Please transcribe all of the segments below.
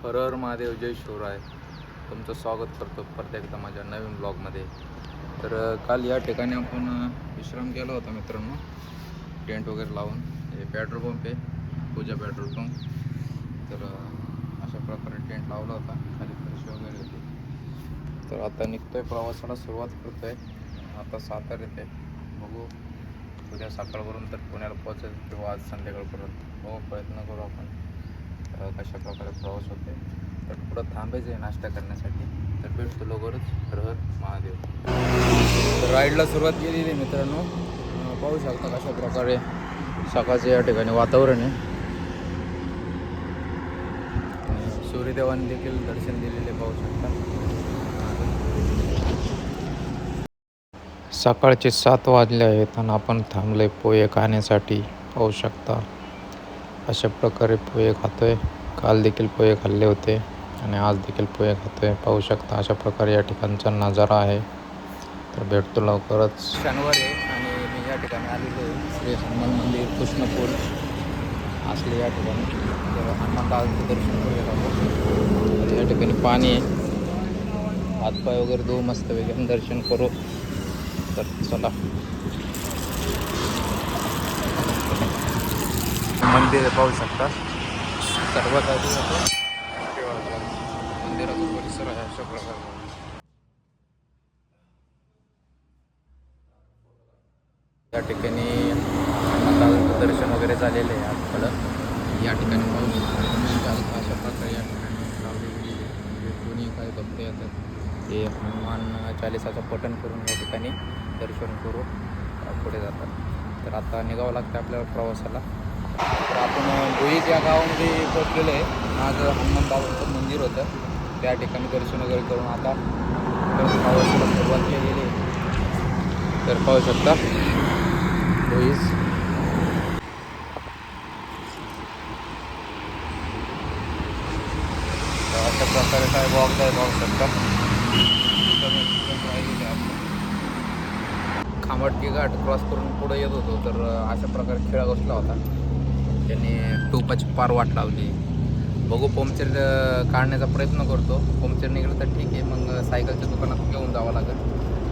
हर हर महादेव जय शिवराय. तुमचं स्वागत करतो परत एकदा माझ्या नवीन ब्लॉगमध्ये. तर काल या ठिकाणी आपण विश्राम केला होता मित्रांनो. टेंट वगैरे लावून. हे पेट्रोल पंप आहे. Pooja petrol pump. तर अशा प्रकारे टेंट लावला होता. खाली फरशी वगैरे होती. तर आता निघतोय प्रवासाला सुरुवात करतोय. आता सातार येते. बघू. उद्या सकाळपर्यंत पुण्याला पोहोचायचं किंवा आज संध्याकाळपर्यंत. बघू प्रयत्न करू आपण. कशा प्रकारे प्रवास होते तर पुढं थांबायचं आहे नाश्ता करण्यासाठी. तर भेटतो लवकरच. रहत महादेव. राईडला सुरुवात केलेली आहे मित्रांनो. पाहू शकता कशा प्रकारे सकाळचं या ठिकाणी वातावरण आहे. सूर्यदेवाने देखील दर्शन दिलेले पाहू शकता. सकाळचे सात वाजले आहेत आणि आपण थांबले पोहे खाण्यासाठी. पाहू शकता. अशा प्रकारे पोहे खातो आहे काल देखील पोहे खाल्ले होते आणि आज देखील पोहे खातो आहे पाहू शकता अशा प्रकारे या ठिकाणचा नजारा आहे. तर भेटतो लवकरच. शनिवार आहे आणि मी या ठिकाणी आलेलो आहे. श्री हनुमान मंदिर कृष्णपूर. असले या ठिकाणी. तर दर्शन करूया तर या ठिकाणी पाणी आहे. हातपाय वगैरे धुवू मस्त वगैरे दर्शन करू. तर चला. मंदिर पाहू शकता. सर्वात आधी आपण मंदिराचा परिसर आहे अशा प्रकारे या ठिकाणी हनुमंताचं दर्शन वगैरे झालेलं आहे आपल्याला या ठिकाणी पाहू शकता अशा प्रकारे या ठिकाणी लावली कोणी काही भक्त येतात ते हनुमान चालिसाचं पठण करून या ठिकाणी दर्शन करून पुढे जातात. तर आता निघावं लागतं आपल्याला प्रवासाला. तर आपण भुईज या गावामध्ये पोचलेलो आहे. आज हनुमान बाबांचं मंदिर होतं. त्या ठिकाणी दर्शन वगैरे करून आता पावसाला सुरुवात केलेली आहे. तर पाहू शकता भुईज तर अशा प्रकारे काय वॉक आहे पाहू शकता. राहिलेले खामटकी घाट क्रॉस करून पुढे येत होतो. तर अशा प्रकारे खेळा बसला होता. त्यांनी टोपाची पार वाट लावली. बघू पंक्चर काढण्याचा प्रयत्न करतो. पंक्चर निघालं तर ठीक आहे. मग सायकलच्या दुकानात घेऊन जावं लागेल.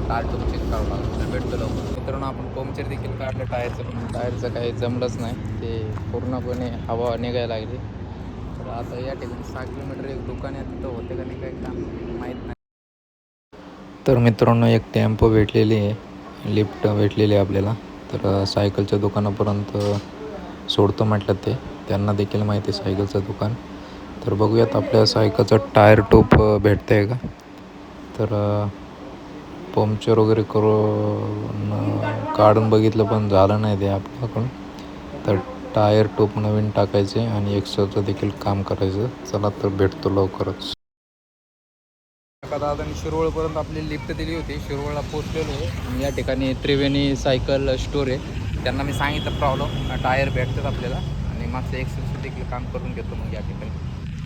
टायर टूप चेक करावं लागेल. तर भेटतो लवकर. मित्रांनो आपण पंक्चर देखील काढलं टायरचं पण टायरचं काही जमलंच नाही. ते पूर्णपणे हवा निघायला लागली. तर आता या ठिकाणी सहा किलोमीटर एक दुकान आहे. तिथं होते का नाही काही काम माहीत नाही. तर मित्रांनो एक टेम्पो भेटलेली आहे. लिफ्ट भेटलेली आहे आपल्याला. तर सायकलच्या दुकानापर्यंत सोडतो म्हटलं ते. त्यांना देखील माहिती आहे सायकलचं दुकान. तर बघूयात आपल्या सायकलचं टायर टोप भेटतं आहे का? तर पंक्चर वगैरे करून काढून बघितलं पण झालं नाही ते आपल्याकडून. तर टायर टूप नवीन टाकायचे आणि एक्स्ट्राचं देखील काम करायचं. चला तर भेटतो लवकरच. दादांनी शिरवळपर्यंत आपली लिफ्ट दिली होती. शिरवळला पोचलेलो आहे या ठिकाणी त्रिवेणी सायकल स्टोर आहे. त्यांना मी सांगितलं प्रॉब्लेम टायर भेटतात आपल्याला. आणि मागचं एक्सेलचं देखील काम करून घेतो मग या ठिकाणी.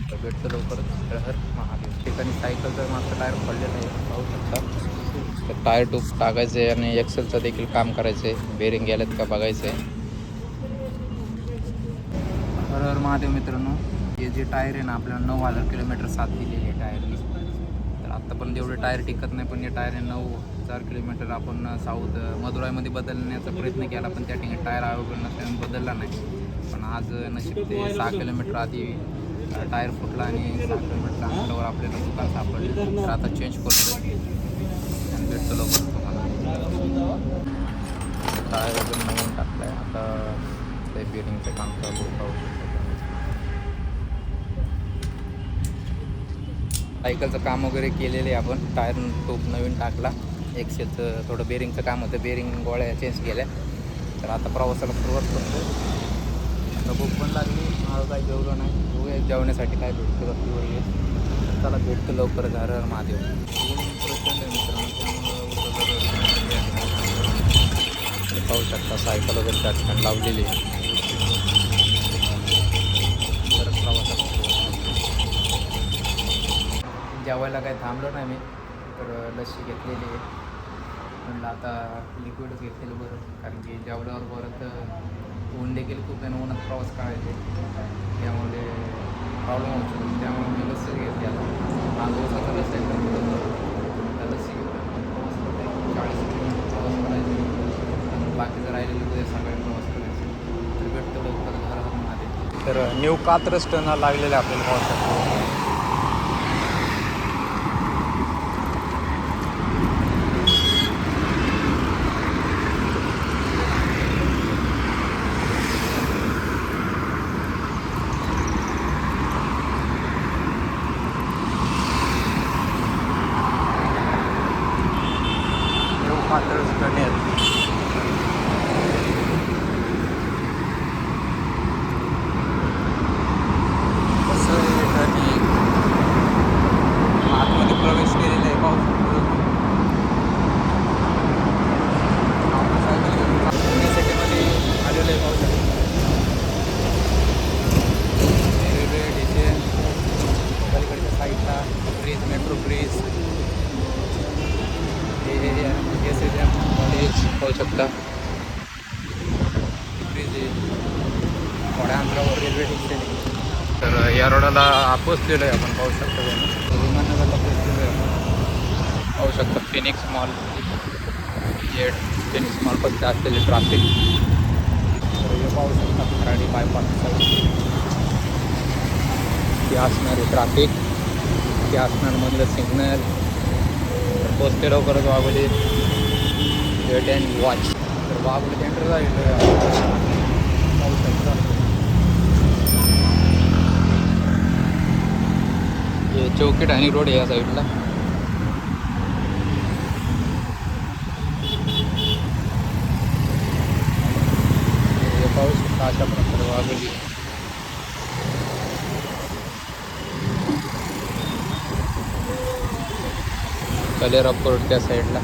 तर भेटतं लवकरच. हर हर महादेव. ठिकाणी सायकलचं मागचं टायर पडलेलं आहे. पाहू शकता. तर टायर टूप टाकायचं आहे आणि एक्सेलचं देखील काम करायचं आहे बेरिंग गेल्यात का बघायचं आहे हर हर महादेव मित्रांनो हे जे टायर आहे ना आपल्याला नऊ हजार किलोमीटर साथ दिलेली आहे टायरनी. तर पण एवढे टायर टिकत नाही पण हे टायर आहे नऊ. हजार किलोमीटर आपण साऊथ मदुराईमध्ये बदलण्याचा प्रयत्न केला पण त्या ठिकाणी टायर अवेलेबल नसल्याने बदलला नाही. पण आज नशीब ते सहा किलोमीटर आधी टायर फुटला आणि सहा किलोमीटर अंतरावर आपल्याला दुकान सापडले. तर आता चेंज करतो आणि भेटतो लवकर तुम्हाला. टायर अजून नवीन टाकलं आहे आता ते बिअरिंगचं काम चालू पाहू सायकलचं काम वगैरे केलेलं आहे आपण. टायर टोप नवीन टाकला. एक्सेलचं थोडं बेरिंगचं काम होतं बेरिंग गोळ्या चेंज केल्या. तर आता प्रवासाला सुरुवात करतो आता भूक पण लागली मला काही जेवलं नाही. बघूया जेवण्यासाठी काय भेटतं बाकी वगैरे चला भेटतं लवकर हर हर महादेव. प्रचंड मित्रांनो त्यामुळं पाहू शकता सायकल वगैरे त्या ठिकाणी लावलेली आहे. प्रवासाला जेवायला काही थांबलो नाही मी तर लस्सी घेतलेली आहे. म्हणलं आता लिक्विडच घेतलेलं बरं. कारण की जेवल्यावर परत ऊन देखील खूप आहे उन्हात प्रवास करायचे. त्यामुळे प्रॉब्लेम होतो त्यामुळे मी लस घेतली आता. आज दिवसाचा लस आहे त्या लसी प्रवास करते चाळीस किलोमीटर प्रवास करायचे. बाकी जर राहिलेलं उद्या सकाळी प्रवास करायचं. तर भेटतो लवकर घरातून आले तर न्यू कात्रज टर्नला लागलेलं आपल्याला पाहू शकतो न्यू कात्रज टर्नेल कसं आहे टर्निंग आतमध्ये प्रवेश केलेला आहे पाहू शकतो आपण सायकल घेऊन पुणे सिटीमध्ये आलेलो आहे पाहू शकतो रेल्वे स्टेशन पलीकडच्या साईडला ब्रिज मेट्रो ब्रिज हे एस एस एम कॉलेज पाहू शकता. ब्रिज आहे थोड्या अंतरावर रेल्वे स्टेशन आहे तर या रोडाला पोचलेलो आहे आपण पाहू शकतो. विमाननगरला पोचलेलो आहे आपण पाहू शकता. Phoenix mall jet Phoenix mall फक्त असलेले ट्राफिक तर हे पाहू शकता खराडी बायपास ते असणारे ट्राफिक ते असणार मधलं सिग्नल पोचते लवकरच वाघोली वेट अँड वॉच तर वाघोली एंटर झालेलं आहे पाहू शकता हे चौकी ठाणी रोड आहे या साईडला हे पाहू शकता अशा प्रकारे वाघोली कलेरा फोर्ट त्या साईडला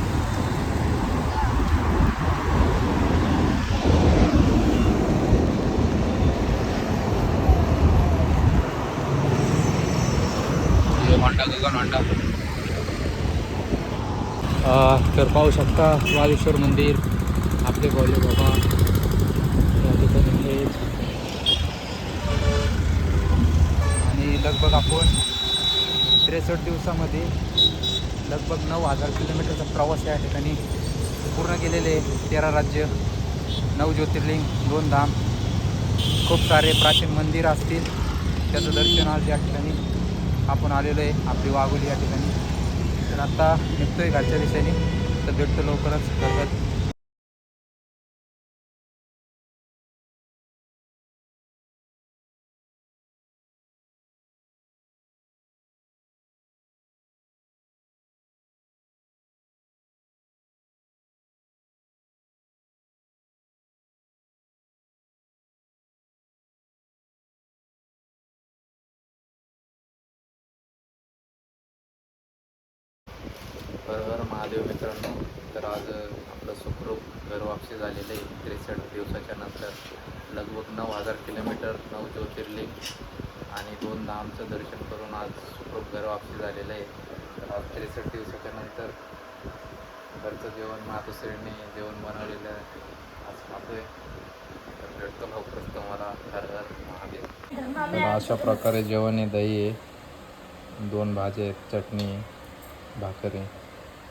हे तर पाहू शकता वागेश्वर मंदिर आपले भोले बाबा या ठिकाणी आहेत. आणि लगभग आपण त्रेसष्ट दिवसामध्ये लगभग नऊ हजार किलोमीटरचा प्रवास या ठिकाणी पूर्ण केलेले तेरा राज्य नऊ ज्योतिर्लिंग दोन धाम. खूप सारे प्राचीन मंदिर असतील. त्याचं दर्शन आज या ठिकाणी आपण आलेलो आहे आपली वाघोली या ठिकाणी. तर आता आहे घरच्या दिशेने. तर भेटतो लवकरच लगत बरोबर महादेव मित्रांनो तर आज आपलं सुखरूप घरवापशी झालेलं आहे. त्रेसष्ट दिवसाच्या नंतर लगभग नऊ हजार किलोमीटर नऊ ज्योतिर्लिंग आणि दोन धामचं दर्शन करून आज सुखरूप घरवापशी झालेलं आहे. तर आज त्रेसष्ट दिवसाच्या नंतर घरचं जेवण मातोश्रीने जेवण बनवलेलं आहे आज खातोय. तर भेटतो लवकरच तुम्हाला. हर हर महादेव. अशा प्रकारे जेवण आहे दही आहे. दोन भाज्या आहेत चटणी भाकरी.